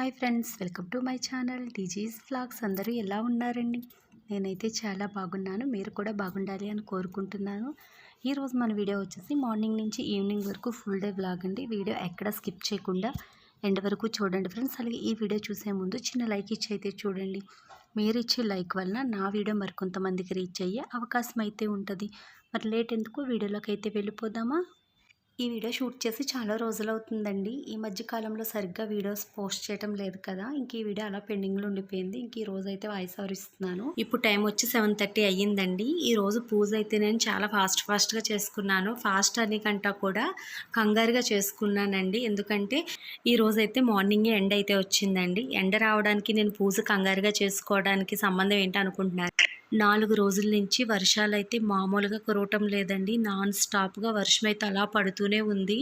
Hi friends welcome to my channel TG's flags అందరూ ఎలా ఉన్నారండి? నేనైతే చాలా బాగున్నాను. మీరు కూడా బాగుండాలి అని కోరుకుంటున్నాను. ఈరోజు మన వీడియో వచ్చేసి మార్నింగ్ నుంచి ఈవినింగ్ వరకు ఫుల్ డే బ్లాగ్ అండి. వీడియో ఎక్కడ స్కిప్ చేయకుండా ఎండ్ వరకు చూడండి ఫ్రెండ్స్. అలాగే ఈ వీడియో చూసే ముందు చిన్న లైక్ ఇచ్చి అయితే చూడండి. మీరు ఇచ్చే లైక్ వలన నా వీడియో మరికొంతమందికి రీచ్ అయ్యే అవకాశం అయితే ఉంటుంది. మరి లేట్ ఎందుకు? వీడియోలోకి అయితే వెళ్ళిపోదామా? ఈ వీడియో షూట్ చేసి చాలా రోజులు అవుతుందండి ఈ మధ్య కాలంలో సరిగ్గా వీడియోస్ పోస్ట్ చేయడం లేదు కదా. ఇంక ఈ వీడియో అలా పెండింగ్లో ఉండిపోయింది. ఇంక ఈ రోజు అయితే వాయిస్ ఓవర్ ఇస్తున్నాను. ఇప్పుడు టైం వచ్చి సెవెన్ థర్టీ అయ్యిందండి. ఈ రోజు పూజ అయితే నేను చాలా ఫాస్ట్ ఫాస్ట్గా చేసుకున్నాను. ఫాస్ట్ అని కంటా కూడా కంగారుగా చేసుకున్నానండి. ఎందుకంటే ఈ రోజు అయితే మార్నింగే ఎండ అయితే వచ్చిందండి. ఎండ రావడానికి నేను పూజ కంగారుగా చేసుకోవడానికి సంబంధం ఏంటి అనుకుంటున్నారు? నాలుగు రోజుల నుంచి వర్షాలు అయితే మామూలుగా కురవటం లేదండి. నాన్ స్టాప్గా వర్షం అయితే అలా పడుతూనే ఉంది.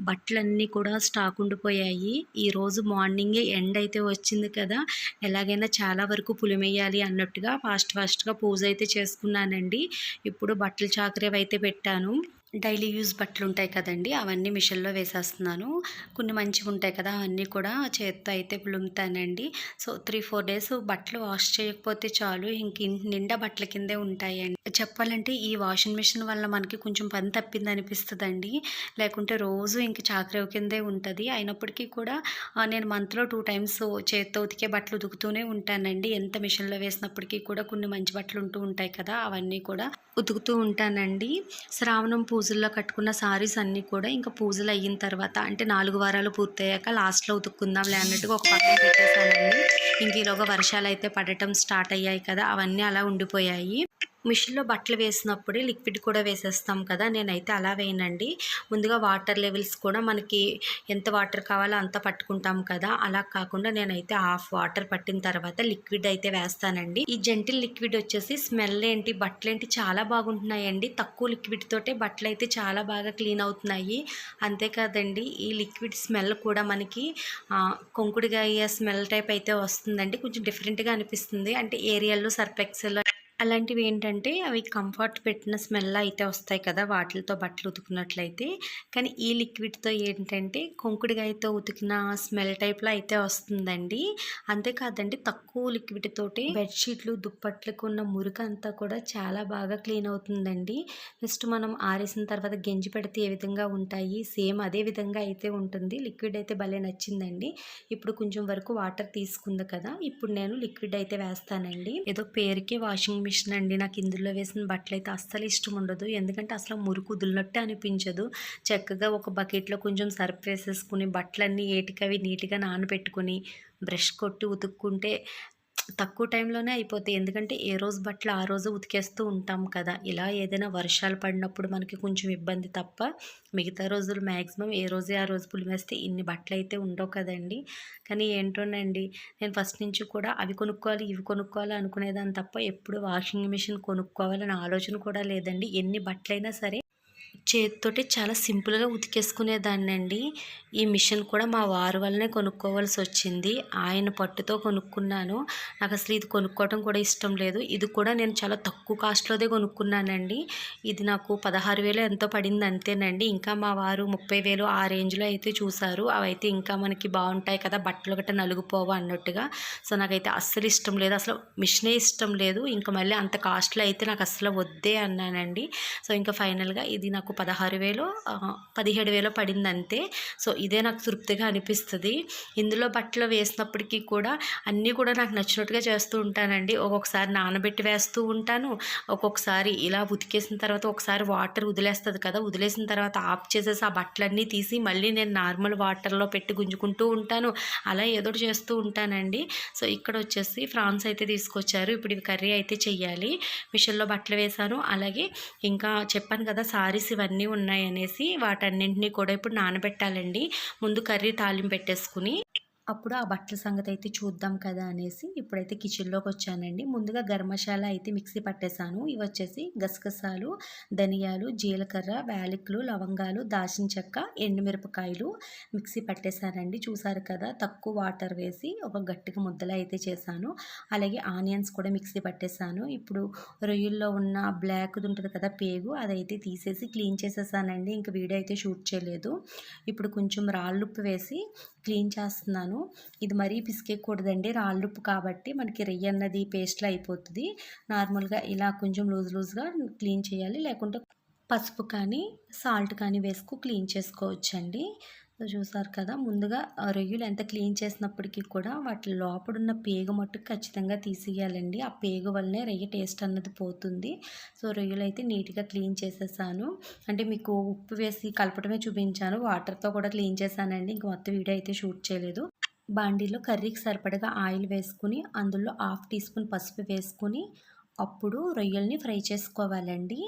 బట్టలన్నీ కూడా స్టాక్ ఉండిపోయాయి. ఈరోజు మార్నింగే ఎండ్ అయితే వచ్చింది కదా ఎలాగైనా చాలా వరకు పులిమేయాలి అన్నట్టుగా ఫాస్ట్ ఫాస్ట్గా పూజ అయితే చేసుకున్నానండి. ఇప్పుడు బట్టలు చాకరేవి అయితే పెట్టాను. డైలీ యూజ్ బట్టలు ఉంటాయి కదండి అవన్నీ మిషన్లో వేసేస్తున్నాను. కొన్ని మంచిగా ఉంటాయి కదా అవన్నీ కూడా చేత్తో అయితే పులుముతానండి సో త్రీ ఫోర్ డేస్ బట్టలు వాష్ చేయకపోతే చాలు ఇంక ఇంటి నిండా బట్టల కిందే ఉంటాయండి. చెప్పాలంటే ఈ వాషింగ్ మిషన్ వల్ల మనకి కొంచెం పని తప్పింది అనిపిస్తుందండి. లేకుంటే రోజు ఇంక చాకరేవు కిందే ఉంటుంది. అయినప్పటికీ కూడా నేను మంత్లో టూ టైమ్స్ చేత్తో ఉతికే బట్టలు ఉతుకుతూనే ఉంటానండి. ఎంత మిషన్లో వేసినప్పటికీ కూడా కొన్ని మంచి బట్టలు ఉంటూ ఉంటాయి కదా అవన్నీ కూడా ఉతుకుతూ ఉంటానండి. శ్రావణం పూజల్లో కట్టుకున్న సారీస్ అన్నీ కూడా ఇంకా పూజలు అయిన తర్వాత అంటే నాలుగు వారాలు పూర్తయ్యాక లాస్ట్లో ఉతుక్కుందాంలే అన్నట్టుగా ఒక పక్కన పెట్టేశానండి. ఇంక ఈలోగా వర్షాలు అయితే పడటం స్టార్ట్ అయ్యాయి కదా అవన్నీ అలా ఉండిపోయాయి. మిషన్లో బట్టలు వేసినప్పుడే లిక్విడ్ కూడా వేసేస్తాం కదా నేనైతే అలా వేయనండి. ముందుగా వాటర్ లెవెల్స్ కూడా మనకి ఎంత వాటర్ కావాలో అంత పట్టుకుంటాం కదా అలా కాకుండా నేనైతే హాఫ్ వాటర్ పట్టిన తర్వాత లిక్విడ్ అయితే వేస్తానండి. ఈ జెంటిల్ లిక్విడ్ వచ్చేసి స్మెల్ ఏంటి బట్టలు ఏంటి చాలా బాగుంటున్నాయండి. తక్కువ లిక్విడ్ తోటే బట్టలు అయితే చాలా బాగా క్లీన్ అవుతున్నాయి. అంతేకాదండి ఈ లిక్విడ్ స్మెల్ కూడా మనకి ఆ, స్మెల్ టైప్ అయితే వస్తుందండి. కొంచెం డిఫరెంట్గా అనిపిస్తుంది. అంటే ఏరియాలో సర్పెక్సెల్ అలాంటివి ఏంటంటే అవి కంఫర్ట్ పెట్టిన స్మెల్ అయితే వస్తాయి కదా వాటితో బట్టలు ఉతుకున్నట్లయితే. కానీ ఈ లిక్విడ్తో ఏంటంటే కొంకుడిగాయతో ఉతికిన స్మెల్ టైప్లో అయితే వస్తుందండి. అంతేకాదండి తక్కువ లిక్విడ్ తోటి బెడ్షీట్లు దుప్పట్లకు ఉన్న మురికి అంతా కూడా చాలా బాగా క్లీన్ అవుతుందండి. నెక్స్ట్ మనం ఆరేసిన తర్వాత గెంజి పెడితే ఏ విధంగా ఉంటాయి? సేమ్ అదే విధంగా అయితే ఉంటుంది. లిక్విడ్ అయితే భలే నచ్చిందండి. ఇప్పుడు కొంచెం వరకు వాటర్ తీసుకుంది కదా ఇప్పుడు నేను లిక్విడ్ అయితే వేస్తానండి. ఏదో పేరుకి వాషింగ్ మిషన్ అండి. నాకు ఇందులో వేసిన బట్టలు అయితే అస్సలు ఇష్టం ఉండదు. ఎందుకంటే అసలు మురికి వదిలినట్టే అనిపించదు. చక్కగా ఒక బకెట్లో కొంచెం సర్ఫ్ వేసేసుకుని బట్టలన్నీ ఏటికవి నీట్గా నానబెట్టుకుని బ్రష్ కొట్టి ఉతుక్కుంటే తక్కువ టైంలోనే అయిపోతాయి. ఎందుకంటే ఏ రోజు బట్టలు ఆ రోజు ఉతికేస్తూ ఉంటాం కదా. ఇలా ఏదైనా వర్షాలు పడినప్పుడు మనకి కొంచెం ఇబ్బంది తప్ప మిగతా రోజులు మ్యాక్సిమం ఏ రోజే ఆ రోజు పులిమేస్తే ఇన్ని బట్టలు అయితే ఉండవు కదండి. కానీ ఏంటోనండి నేను ఫస్ట్ నుంచి కూడా అవి కొనుక్కోవాలి ఇవి కొనుక్కోవాలి అనుకునేదాన్ని తప్ప ఎప్పుడు వాషింగ్ మిషన్ కొనుక్కోవాలని ఆలోచన కూడా లేదండి. ఎన్ని బట్టలైనా సరే చేతితోటి చాలా సింపుల్గా ఉతికేసుకునేదాన్ని అండి ఈ మిషన్ కూడా మా వారు వల్లనే కొనుక్కోవాల్సి వచ్చింది ఆయన పట్టుతో కొనుక్కున్నాను. నాకు అసలు ఇది కొనుక్కోవటం కూడా ఇష్టం లేదు. ఇది కూడా నేను చాలా తక్కువ కాస్ట్లోదే కొనుక్కున్నానండి. ఇది నాకు పదహారు వేలు ఎంతో పడింది అంతేనండి. ఇంకా మా వారు ముప్పై వేలు ఆ రేంజ్లో అయితే చూశారు అవైతే ఇంకా మనకి బాగుంటాయి కదా బట్టలు గట్ట నలుగుపోవు అన్నట్టుగా. సో నాకైతే అస్సలు ఇష్టం లేదు. అసలు మిషనే ఇష్టం లేదు. ఇంకా మళ్ళీ అంత కాస్ట్లో అయితే నాకు అసలు వద్దే అన్నానండి. సో ఇంకా ఫైనల్గా ఇది నాకు పదహారు వేలు పదిహేడు వేలు పడింది అంతే సో ఇదే నాకు తృప్తిగా అనిపిస్తుంది. ఇందులో బట్టలు వేసినప్పటికీ కూడా అన్నీ కూడా నాకు నచ్చినట్టుగా చేస్తూ ఉంటానండి. ఒక్కొక్కసారి నానబెట్టి వేస్తూ ఉంటాను. ఒక్కొక్కసారి ఇలా ఉతికేసిన తర్వాత ఒకసారి వాటర్ వదిలేస్తుంది కదా వదిలేసిన తర్వాత ఆఫ్ చేసేసి ఆ బట్టలన్నీ తీసి మళ్ళీ నేను నార్మల్ వాటర్లో పెట్టి గుంజుకుంటూ ఉంటాను. అలా ఏదో చేస్తూ ఉంటానండి. సో ఇక్కడ వచ్చేసి ఫ్రాన్స్ అయితే తీసుకొచ్చారు. ఇప్పుడు ఇవి కర్రీ అయితే చెయ్యాలి. మిషన్లో బట్టలు వేశాను. అలాగే ఇంకా చెప్పాను కదా సారీస్ ఇవన్నీ ఉన్నాయి అనేసి వాటన్నింటినీ కూడా ఇప్పుడు నానబెట్టాలండి. ముందు కర్రీ తాలింపు పెట్టేసుకుని అప్పుడు ఆ బట్టల సంగతి అయితే చూద్దాం కదా అనేసి ఇప్పుడైతే కిచెన్లోకి వచ్చానండి ముందుగా గర్మశాల అయితే మిక్సీ పట్టేశాను. ఇవి వచ్చేసి గసగసాలు ధనియాలు జీలకర్ర వేలికలు లవంగాలు దాచిన చెక్క ఎండుమిరపకాయలు మిక్సీ పట్టేశానండి. చూసారు కదా తక్కువ వాటర్ వేసి ఒక గట్టిగా ముద్దలా అయితే చేశాను. అలాగే ఆనియన్స్ కూడా మిక్సీ పట్టేశాను. ఇప్పుడు రొయ్యల్లో ఉన్న బ్లాక్ ఉంటుంది కదా పేగు అదైతే తీసేసి క్లీన్ చేసేసానండి. ఇంక వీడియో అయితే షూట్ చేయలేదు. ఇప్పుడు కొంచెం రాళ్ళుప్పు వేసి క్లీన్ చేస్తున్నాను. ఇది మరీ పిసికేయకూడదండి. రాళ్ళుప్పు కాబట్టి మనకి రెయ్యి అన్నది పేస్ట్లో అయిపోతుంది. నార్మల్గా ఇలా కొంచెం లూజ్ లూజ్గా క్లీన్ చేయాలి. లేకుంటే పసుపు కానీ సాల్ట్ కానీ వేసుకు క్లీన్ చేసుకోవచ్చండి. చూసారు కదా! ముందుగా ఆ రొయ్యలు ఎంత క్లీన్ చేసినప్పటికీ కూడా వాటి లోపడున్న పేగు మట్టుకు ఖచ్చితంగా తీసేయాలండి. ఆ పేగు వల్లనే రొయ్య టేస్ట్ అన్నది పోతుంది. సో రొయ్యలు అయితే నీట్గా క్లీన్ చేసేసాను. అంటే మీకు ఉప్పు వేసి కలపడమే చూపించాను. వాటర్తో కూడా క్లీన్ చేశానండి. ఇంక మొత్తం వీడియో అయితే షూట్ చేయలేదు. బాండీలో కర్రీకి సరిపడగా ఆయిల్ వేసుకుని అందులో హాఫ్ టీ స్పూన్ పసుపు వేసుకుని అప్పుడు రొయ్యల్ని ఫ్రై చేసుకోవాలండి.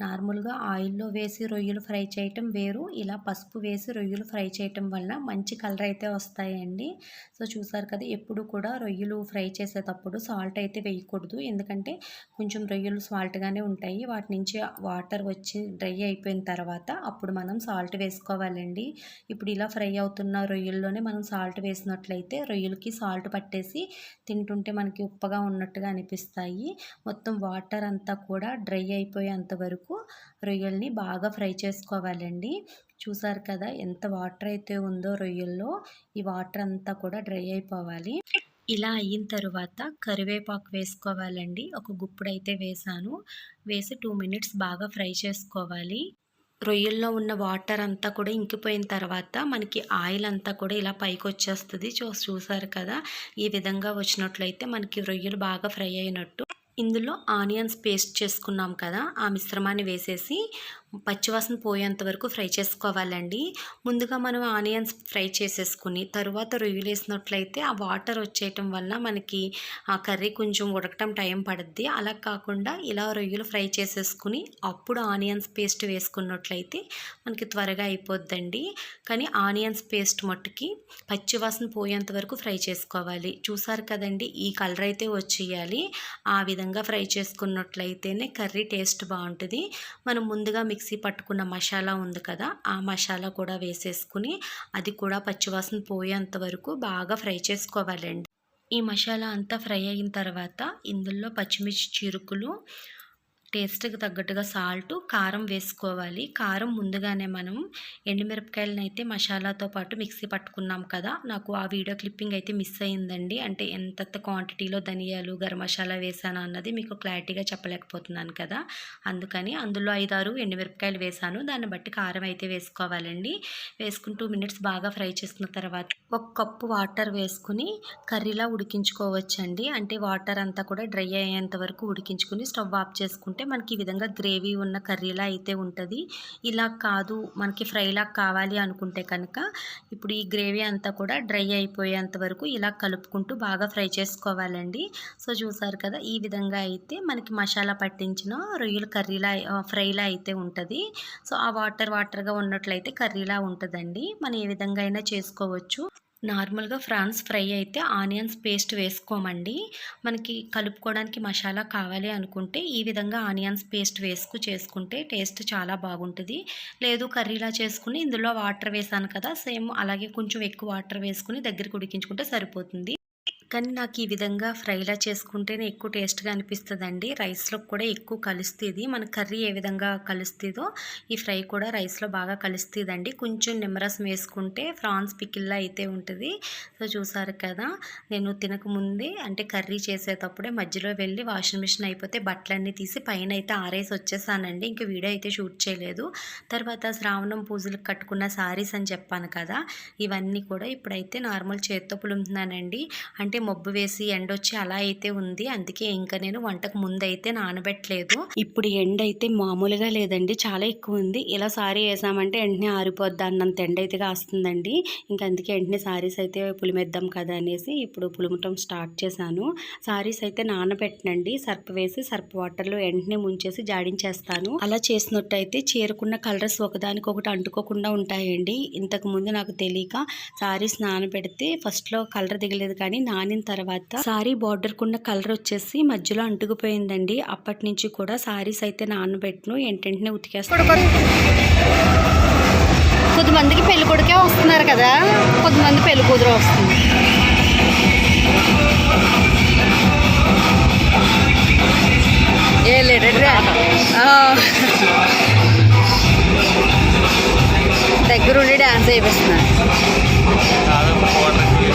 నార్మల్గా ఆయిల్లో వేసి రొయ్యలు ఫ్రై చేయటం వేరు. ఇలా పసుపు వేసి రొయ్యలు ఫ్రై చేయటం వలన మంచి కలర్ అయితే వస్తాయండి. సో చూసారు కదా ఎప్పుడు కూడా రొయ్యలు ఫ్రై చేసేటప్పుడు సాల్ట్ అయితే వేయకూడదు. ఎందుకంటే కొంచెం రొయ్యలు సాల్ట్గానే ఉంటాయి. వాటి నుంచి వాటర్ వచ్చి డ్రై అయిపోయిన తర్వాత అప్పుడు మనం సాల్ట్ వేసుకోవాలండి. ఇప్పుడు ఇలా ఫ్రై అవుతున్న రొయ్యల్లోనే మనం సాల్ట్ వేసినట్లయితే రొయ్యలకి సాల్ట్ పట్టేసి తింటుంటే మనకి ఉప్పగా ఉన్నట్టుగా అనిపిస్తాయి. మొత్తం మొత్తం వాటర్ అంతా కూడా డ్రై అయిపోయేంత వరకు రొయ్యల్ని బాగా ఫ్రై చేసుకోవాలండి. చూసారు కదా ఎంత వాటర్ అయితే ఉందో రొయ్యల్లో ఈ వాటర్ అంతా కూడా డ్రై అయిపోవాలి. ఇలా అయిన తర్వాత కరివేపాకు వేసుకోవాలండి. ఒక గుప్పుడు అయితే వేసాను. వేసి టూ మినిట్స్ బాగా ఫ్రై చేసుకోవాలి. రొయ్యల్లో ఉన్న వాటర్ అంతా కూడా ఇంకిపోయిన తర్వాత మనకి ఆయిల్ అంతా కూడా ఇలా పైకి వచ్చేస్తుంది. చూ చూసారు కదా ఈ విధంగా వచ్చినట్లయితే మనకి రొయ్యలు బాగా ఫ్రై అయినట్టు. ఇందులో ఆనియన్స్ పేస్ట్ చేసుకున్నాం కదా ఆ మిశ్రమాన్ని వేసేసి పచ్చివాసన పోయేంత వరకు ఫ్రై చేసుకోవాలండి. ముందుగా మనం ఆనియన్స్ ఫ్రై చేసేసుకుని తరువాత రొయ్యలు వేసినట్లయితే ఆ వాటర్ వచ్చేయటం వల్ల మనకి ఆ కర్రీ కొంచెం ఉడకటం టైం పడుద్ది. అలా కాకుండా ఇలా రొయ్యలు ఫ్రై చేసేసుకుని అప్పుడు ఆనియన్స్ పేస్ట్ వేసుకున్నట్లయితే మనకి త్వరగా అయిపోద్దండి. కానీ ఆనియన్స్ పేస్ట్ మట్టుకి పచ్చివాసన పోయేంత వరకు ఫ్రై చేసుకోవాలి. చూసారు కదండి ఈ కలర్ అయితే వచ్చేయాలి. ఆ విధంగా ఫ్రై చేసుకున్నట్లయితేనే కర్రీ టేస్ట్ బాగుంటుంది. మనం ముందుగా మిక్సీ పట్టుకున్న మసాలా ఉంది కదా ఆ మసాలా కూడా వేసేసుకుని అది కూడా పచ్చివాసన పోయేంత వరకు బాగా ఫ్రై చేసుకోవాలండి. ఈ మసాలా అంతా ఫ్రై అయిన తర్వాత ఇందులో పచ్చిమిర్చి చిరుకులు టేస్ట్కి తగ్గట్టుగా సాల్ట్ కారం వేసుకోవాలి. కారం ముందుగానే మనం ఎండుమిరపకాయలను అయితే మసాలాతో పాటు మిక్సీ పట్టుకున్నాం కదా నాకు ఆ వీడియో క్లిప్పింగ్ అయితే మిస్ అయిందండి అంటే ఎంత క్వాంటిటీలో ధనియాలు గరం మసాలా వేసాను అన్నది మీకు క్లారిటీగా చెప్పలేకపోతున్నాను కదా. అందుకని అందులో ఐదారు ఎండుమిరపకాయలు వేసాను. దాన్ని బట్టి కారం అయితే వేసుకోవాలండి. వేసుకుని టూ మినిట్స్ బాగా ఫ్రై చేసిన తర్వాత ఒక కప్పు వాటర్ వేసుకుని కర్రీలా ఉడికించుకోవచ్చండి. అంటే వాటర్ అంతా కూడా డ్రై అయ్యేంత వరకు ఉడికించుకుని స్టవ్ ఆఫ్ చేసుకుంటే మనకి ఈ విధంగా గ్రేవీ ఉన్న కర్రీలా అయితే ఉంటుంది. ఇలా కాదు మనకి ఫ్రైలా కావాలి అనుకుంటే కనుక ఇప్పుడు ఈ గ్రేవీ అంతా కూడా డ్రై అయిపోయేంత వరకు ఇలా కలుపుకుంటూ బాగా ఫ్రై చేసుకోవాలండి. సో చూసారు కదా ఈ విధంగా అయితే మనకి మసాలా పట్టించిన రొయ్యల కర్రీలా ఫ్రైలా అయితే ఉంటుంది. సో ఆ వాటర్ వాటర్గా ఉన్నట్లయితే కర్రీలా ఉంటుందండి. మనం ఏ విధంగా అయినా చేసుకోవచ్చు. నార్మల్గా ఫ్రాన్స్ ఫ్రై అయితే ఆనియన్స్ పేస్ట్ వేసుకోమండి. మనకి కలుపుకోవడానికి మసాలా కావాలి అనుకుంటే ఈ విధంగా ఆనియన్స్ పేస్ట్ వేసుకు చేసుకుంటే టేస్ట్ చాలా బాగుంటుంది. లేదు కర్రీలా చేసుకుని ఇందులో వాటర్ వేసాను కదా సేమ్ అలాగే కొంచెం ఎక్కువ వాటర్ వేసుకుని దగ్గరికి ఉడికించుకుంటే సరిపోతుంది. కానీ నాకు ఈ విధంగా ఫ్రైలా చేసుకుంటేనే ఎక్కువ టేస్ట్గా అనిపిస్తుందండి. రైస్లో కూడా ఎక్కువ కలుస్తుంది. మన కర్రీ ఏ విధంగా కలుస్తుందో ఈ ఫ్రై కూడా రైస్లో బాగా కలుస్తుందండి. కొంచెం నిమ్మరసం వేసుకుంటే ఫ్రాన్స్ పికిల్లా అయితే ఉంటుంది. సో చూసారు కదా నేను తినకముందే అంటే కర్రీ చేసేటప్పుడే మధ్యలో వెళ్ళి వాషింగ్ మిషన్ అయిపోతే బట్టలన్నీ తీసి పైన అయితే ఆరేసి వచ్చేసానండి. ఇంక వీడియో అయితే షూట్ చేయలేదు. తర్వాత శ్రావణం పూజలకు కట్టుకున్న శారీస్ అని చెప్పాను కదా ఇవన్నీ కూడా ఇప్పుడైతే నార్మల్ చేత్తో పులుముతున్నానండి. అంటే మబ్బు వేసి ఎండ వచ్చి అలా అయితే ఉంది. అందుకే ఇంకా నేను వంటకు ముందు అయితే నానబెట్టలేదు. ఇప్పుడు ఎండ అయితే మామూలుగా లేదండి. చాలా ఎక్కువ ఉంది ఇలా సారీ వేసామంటే వెంటనే ఆరిపోద్ది అన్నంత ఎండ అయితే కాస్తుందండి. ఇంకా అందుకే వెంటనే సారీస్ అయితే పులిమేద్దాం కదా అనేసి ఇప్పుడు పులుమటం స్టార్ట్ చేశాను. సారీస్ అయితే నానబెట్టనండి. సర్ప్ వేసి సర్ప్ వాటర్లో వెంటనే ముంచేసి జాడించేస్తాను. అలా చేసినట్టయితే చేరుకున్న కలర్స్ ఒకదానికొకటి అంటుకోకుండా ఉంటాయండి. ఇంతకు ముందు నాకు తెలియక సారీస్ నానబెడితే ఫస్ట్లో కలర్ దిగలేదు కానీ నానిన తర్వాత సారీ బార్డర్ కున్న కలర్ వచ్చేసి మధ్యలో అంటుకుపోయిందండి. అప్పటి నుంచి కూడా సారీస్ అయితే నానబెట్టును ఏంటంటే ఉతికేస్తాను కొంతమందికి పెళ్ళి కొడుకే వస్తున్నారు కదా. కొంతమంది పెళ్ళి కూతురు వస్తుంది. ఏ లేడరా దగ్గరుండి దాదాపు కోటకి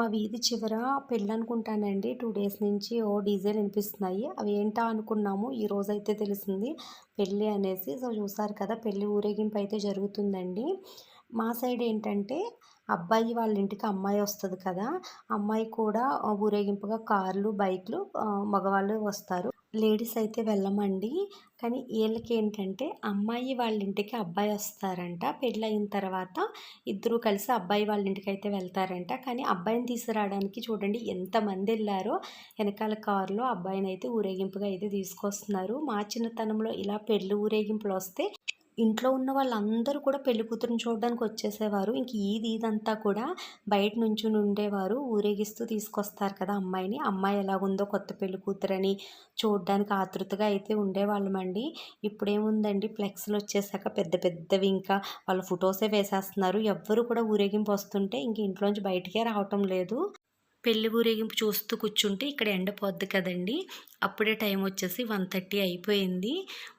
మా వీధి చివర పెళ్ళి అనుకుంటానండి టూ డేస్ నుంచి ఓ డీజేలు వినిపిస్తున్నాయి. అవి ఏంటా అనుకున్నాము. ఈ రోజు అయితే తెలిసింది పెళ్ళి అనేసి. సో చూసారు కదా పెళ్ళి ఊరేగింపు అయితే జరుగుతుందండి. మా సైడ్ ఏంటంటే అబ్బాయి వాళ్ళ ఇంటికి అమ్మాయి వస్తుంది కదా అమ్మాయి కూడా ఊరేగింపుగా కార్లు బైక్లు మగవాళ్ళు వస్తారు. లేడీస్ అయితే వెళ్ళమండి. కానీ వీళ్ళకి ఏంటంటే అమ్మాయి వాళ్ళ ఇంటికి అబ్బాయి వస్తారంట. పెళ్ళయిన తర్వాత ఇద్దరు కలిసి అబ్బాయి వాళ్ళ ఇంటికి అయితే వెళ్తారంట. కానీ అబ్బాయిని తీసుకురావడానికి చూడండి ఎంతమంది వెళ్ళారో వెనకాల కారులో అబ్బాయిని అయితే ఊరేగింపుగా అయితే తీసుకొస్తున్నారు. మా చిన్నతనంలో ఇలా పెళ్ళి ఊరేగింపులు వస్తే ఇంట్లో ఉన్న వాళ్ళందరూ కూడా పెళ్ళి కూతురుని చూడడానికి వచ్చేసేవారు. ఇంక ఈది ఇదంతా కూడా బయట నుంచి ఉండేవారు. ఊరేగిస్తూ తీసుకొస్తారు కదా అమ్మాయిని. అమ్మాయి ఎలాగుందో కొత్త పెళ్ళి కూతురని చూడడానికి ఆతృతగా అయితే ఉండేవాళ్ళమండి. ఇప్పుడేముందండి? ఫ్లెక్స్లు వచ్చేసాక పెద్ద పెద్దవి ఇంకా వాళ్ళ ఫొటోసే వేసేస్తున్నారు. ఎవ్వరు కూడా ఊరేగింపు వస్తుంటే ఇంక ఇంట్లోంచి బయటికే రావటం లేదు. పెళ్ళి ఊరేగింపు చూస్తూ కూర్చుంటే ఇక్కడ ఎండ పోద్ది కదండి. అప్పుడే టైం వచ్చేసి వన్ థర్టీ అయిపోయింది.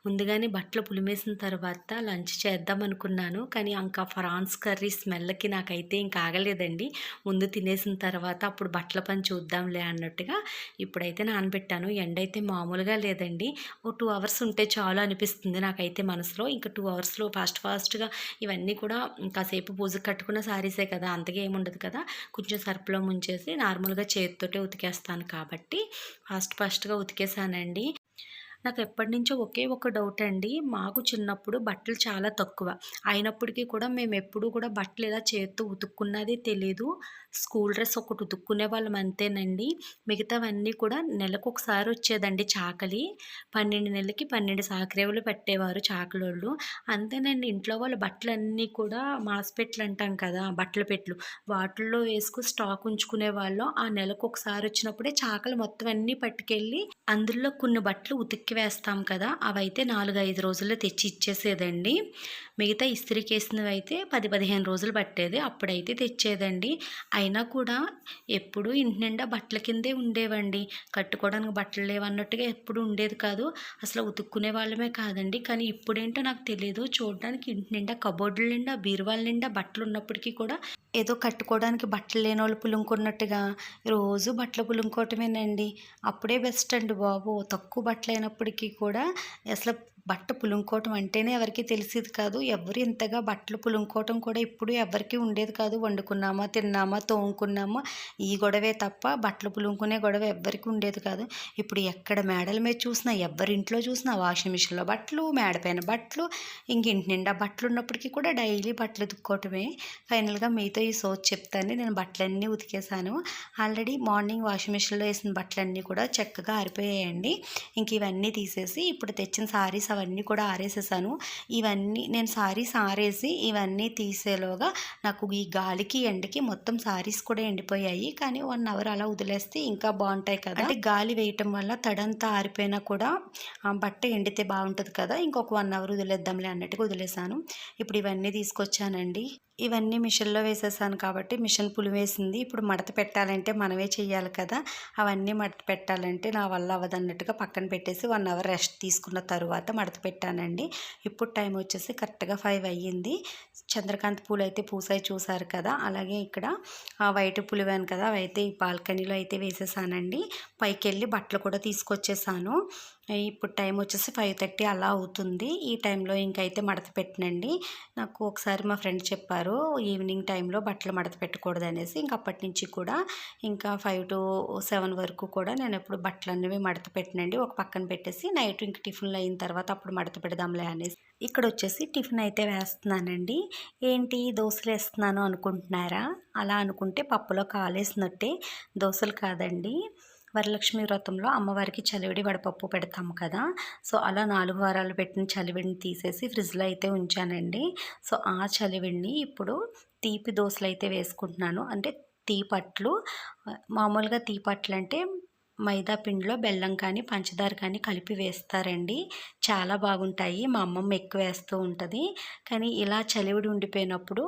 ముందుగానే బట్టలు పులిమేసిన తర్వాత లంచ్ చేద్దాం అనుకున్నాను. కానీ ఇంకా ఫ్రాన్స్ కర్రీ స్మెల్కి నాకైతే ఇంకా ఆగలేదండి. ముందు తినేసిన తర్వాత అప్పుడు బట్టల పని చూద్దాంలే అన్నట్టుగా ఇప్పుడైతే నానబెట్టాను. ఎండ అయితే మామూలుగా లేదండి. ఓ టూ అవర్స్ ఉంటే చాలు అనిపిస్తుంది నాకైతే మనసులో. ఇంకా టూ అవర్స్లో ఫాస్ట్ ఫాస్ట్గా ఇవన్నీ కూడా కాసేపు పూజ కట్టుకున్న శారీసే కదా అంతగా ఏముండదు కదా కొంచెం సర్పులో ముంచేసి నార్మల్గా చేతితోటే ఉతికేస్తాను కాబట్టి ఫాస్ట్ ఫాస్ట్గా ఉతికేసానండి నాకు ఎప్పటి నుంచో ఒకే ఒక డౌట్ అండి మాకు చిన్నప్పుడు బట్టలు చాలా తక్కువ. అయినప్పటికీ కూడా మేము ఎప్పుడూ కూడా బట్టలు ఇలా చేతితో ఉతుక్కున్నది తెలియదు స్కూల్ డ్రెస్ ఒకటి ఉతుక్కునే వాళ్ళం అంతేనండి. మిగతావన్నీ కూడా నెలకు ఒకసారి వచ్చేదండి చాకలి. పన్నెండు నెలలకి పన్నెండు సాకరేవులు పెట్టేవారు చాకలోళ్ళు. అంతేనండి ఇంట్లో వాళ్ళ బట్టలన్నీ కూడా మాసిపెట్లు అంటాం కదా బట్టల పెట్లు. వాటిల్లో వేసుకుని స్టాక్ ఉంచుకునే వాళ్ళం. ఆ నెలకు ఒకసారి వచ్చినప్పుడే చాకలు మొత్తం అన్నీ పట్టుకెళ్ళి అందులో కొన్ని బట్టలు ఉతికి వేస్తాం కదా అవైతే నాలుగు ఐదు రోజుల్లో తెచ్చి ఇచ్చేసేదండి. మిగతా ఇస్త్రీకి వేసినవి అయితే పది పదిహేను రోజులు పట్టేది అప్పుడైతే తెచ్చేదండి. అయినా కూడా ఎప్పుడూ ఇంటి నిండా బట్టల కిందే ఉండేవండి. కట్టుకోవడానికి బట్టలు లేవన్నట్టుగా ఎప్పుడు ఉండేది కాదు. అసలు ఉతుక్కునే వాళ్ళమే కాదండి. కానీ ఇప్పుడేంటో నాకు తెలియదు చూడడానికి ఇంటి నిండా కబోర్డుల నిండా బీరువాల నిండా బట్టలు ఉన్నప్పటికీ కూడా ఏదో కట్టుకోవడానికి బట్టలు లేని వాళ్ళు పులుముకున్నట్టుగా రోజు బట్టలు పులుముకోవటమేనండి అప్పుడే బెస్ట్ అండి బాబు. తక్కువ బట్టలు అయినప్పటికీ కూడా అసలు బట్ట పులుముకోవటం అంటేనే ఎవరికి తెలిసేది కాదు. ఎవరు ఇంతగా బట్టలు పులుముకోవటం కూడా ఇప్పుడు ఎవరికి ఉండేది కాదు. వండుకున్నామా తిన్నామా తోముకున్నామా ఈ గొడవే తప్ప బట్టలు పులుముకునే గొడవ ఎవ్వరికి ఉండేది కాదు. ఇప్పుడు ఎక్కడ మేడల మీద చూసినా ఎవరింట్లో చూసినా వాషింగ్ మిషన్లో బట్టలు మేడపైన బట్టలు ఇంక ఇంటి నిండా బట్టలు ఉన్నప్పటికీ కూడా డైలీ బట్టలు ఉతుక్కోవటమే. ఫైనల్గా మీతో ఈ సోచ్ చెప్తాను. నేను బట్టలన్నీ ఉతికేసాను ఆల్రెడీ మార్నింగ్ వాషింగ్ మిషన్లో వేసిన బట్టలన్నీ కూడా చక్కగా ఆరిపోయాయండి. ఇంక ఇవన్నీ తీసేసి ఇప్పుడు తెచ్చిన సారీస్ అవన్నీ కూడా ఆరేసేసాను. ఇవన్నీ నేను సారీస్ ఆరేసి ఇవన్నీ తీసేలోగా నాకు ఈ గాలికి ఎండకి మొత్తం సారీస్ కూడా ఎండిపోయాయి. కానీ వన్ అవర్ అలా వదిలేస్తే ఇంకా బాగుంటాయి కదా. అంటే గాలి వేయటం వల్ల తడంతా ఆరిపోయినా కూడా ఆ బట్ట ఎండితే బాగుంటుంది కదా. ఇంకొక వన్ అవర్ వదిలేద్దాంలే అన్నట్టుగా వదిలేసాను. ఇప్పుడు ఇవన్నీ తీసుకొచ్చానండి. ఇవన్నీ మిషన్లో వేసేసాను కాబట్టి మిషన్ పులివేసింది ఇప్పుడు మడత పెట్టాలంటే మనమే చెయ్యాలి కదా. అవన్నీ మడత పెట్టాలంటే నా వల్ల అవ్వదన్నట్టుగా పక్కన పెట్టేసి వన్ అవర్ రెస్ట్ తీసుకున్న తర్వాత మడత పెట్టానండి. ఇప్పుడు టైం వచ్చేసి కరెక్ట్గా ఫైవ్ అయ్యింది. చంద్రకాంత్ పూలు అయితే పూసాయి చూసారు కదా. అలాగే ఇక్కడ ఆ వైట్ పులివాను కదా అవి అయితే ఈ బాల్కనీలో అయితే వేసేసానండి. పైకి వెళ్ళి బట్టలు కూడా తీసుకొచ్చేసాను. ఇప్పుడు టైం వచ్చేసి ఫైవ్ థర్టీ అలా అవుతుంది. ఈ టైంలో ఇంకైతే మడత పెట్టినండి. నాకు ఒకసారి మా ఫ్రెండ్ చెప్పారు ఈవినింగ్ టైంలో బట్టలు మడత పెట్టకూడదు అనేసి ఇంక అప్పటి నుంచి కూడా ఇంకా ఫైవ్ టు సెవెన్ వరకు కూడా నేను ఎప్పుడు బట్టలు అనేవి మడత పెట్టినండి. ఒక పక్కన పెట్టేసి నైట్ ఇంక టిఫిన్లు అయిన తర్వాత అప్పుడు మడత పెడదాంలే అనేసి. ఇక్కడ వచ్చేసి టిఫిన్ అయితే వేస్తున్నానండి. ఏంటి దోశలు వేస్తున్నాను అనుకుంటున్నారా? అలా అనుకుంటే పప్పులో కాలేసినట్టే. దోశలు కాదండి. వరలక్ష్మి వ్రతంలో అమ్మవారికి చలివిడి వడపప్పు పెడతాము కదా. సో అలా నాలుగు వారాలు పెట్టిన చలివిడిని తీసేసి ఫ్రిడ్జ్లో అయితే ఉంచానండి. సో ఆ చలివిడిని ఇప్పుడు తీపి దోశలు అయితే వేసుకుంటున్నాను. అంటే తీపట్లు మామూలుగా తీపట్లు అంటే మైదా పిండిలో బెల్లం కానీ పంచదార కానీ కలిపి వేస్తారండి. చాలా బాగుంటాయి. మా అమ్మమ్మ ఎక్కువ వేస్తూ ఉంటుంది. కానీ ఇలా చలివిడి ఉండిపోయినప్పుడు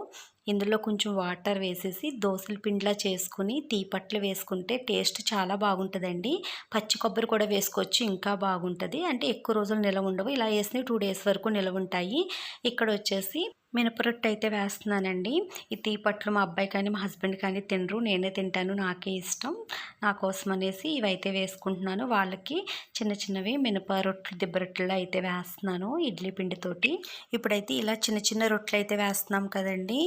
ఇందులో కొంచెం వాటర్ వేసేసి దోశల పిండిలా చేసుకుని తీపట్లు వేసుకుంటే టేస్ట్ చాలా బాగుంటుందండి. పచ్చి కొబ్బరి కూడా వేసుకోవచ్చు ఇంకా బాగుంటుంది. అంటే ఎక్కువ రోజులు నిలవ ఉండవు. ఇలా వేసినవి టూ డేస్ వరకు నిలవ ఉంటాయి. ఇక్కడ వచ్చేసి మినపరొట్టు అయితే వేస్తున్నానండి. ఈ తీపట్లు మా అబ్బాయి కానీ మా హస్బెండ్ కానీ తినరు. నేనే తింటాను. నాకే ఇష్టం. నా కోసం అనేసి ఇవైతే వేసుకుంటున్నాను. వాళ్ళకి చిన్న చిన్నవి మినప రొట్టెలు దిబ్బ రొట్టెలు అయితే వేస్తున్నాను ఇడ్లీ పిండితోటి. ఇప్పుడైతే ఇలా చిన్న చిన్న రొట్టెలు అయితే వేస్తున్నాం కదండి.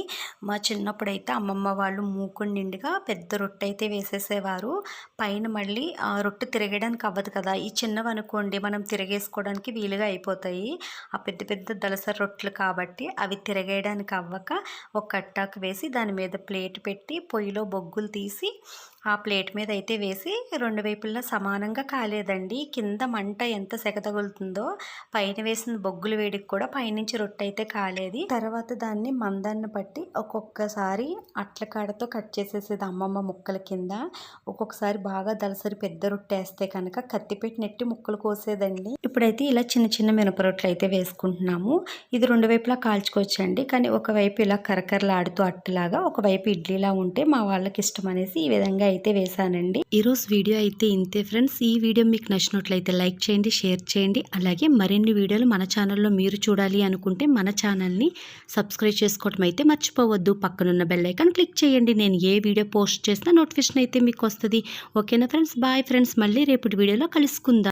మా చిన్నప్పుడైతే అమ్మమ్మ వాళ్ళు మూకుడు నిండుగా పెద్ద రొట్టె అయితే వేసేసేవారు. పైన మళ్ళీ ఆ రొట్టె తిరగడానికి అవ్వదు కదా. ఈ చిన్నవి అనుకోండి మనం తిరగేసుకోవడానికి వీలుగా అయిపోతాయి. ఆ పెద్ద పెద్ద దలసర రొట్టెలు కాబట్టి అవి తిరగేయడానికి అవ్వక ఒక కట్టాకు వేసి దాని మీద ప్లేట్ పెట్టి పొయ్యిలో బొగ్గులు తీసి ఆ ప్లేట్ మీద అయితే వేసి రెండు వైపులా సమానంగా కాలేదండి. కింద మంట ఎంత సెగ తగులుతుందో పైన వేసిన బొగ్గుల వేడికి కూడా పైనుంచి రొట్టె అయితే కాలేది. తర్వాత దాన్ని మందాన్ని బట్టి ఒక్కొక్కసారి అట్ల కాడతో కట్ చేసేసేది అమ్మమ్మ ముక్కల కింద. ఒక్కొక్కసారి బాగా దలసరి పెద్ద రొట్టె వేస్తే కనుక కత్తి పెట్టి నెట్టి ముక్కలు కోసేదండి. ఇప్పుడైతే ఇలా చిన్న చిన్న మినప రొట్టెలు అయితే వేసుకుంటున్నాము. ఇది రెండు వైపులా కాల్చుకోవచ్చండి. కానీ ఒకవైపు ఇలా కరకరలాడుతూ అట్టలాగా ఒకవైపు ఇడ్లీలా ఉంటే మా వాళ్ళకి ఇష్టం అనేసి ఈ విధంగా అయితే వేసానండి ఈరోజు వీడియో అయితే ఇంతే ఫ్రెండ్స్. ఈ వీడియో మీకు నచ్చినట్లయితే లైక్ చేయండి షేర్ చేయండి. అలాగే మరిన్ని వీడియోలు మన ఛానల్లో మీరు చూడాలి అనుకుంటే మన ఛానల్ని సబ్స్క్రైబ్ చేసుకోవడం అయితే మర్చిపోవద్దు. పక్కనున్న బెల్లైకాన్ క్లిక్ చేయండి. నేను ఏ వీడియో పోస్ట్ చేసినా నోటిఫికేషన్ అయితే మీకు వస్తుంది. ఓకేనా ఫ్రెండ్స్? Bye friends. మళ్ళీ రేపటి వీడియోలో కలుసుకుందాం.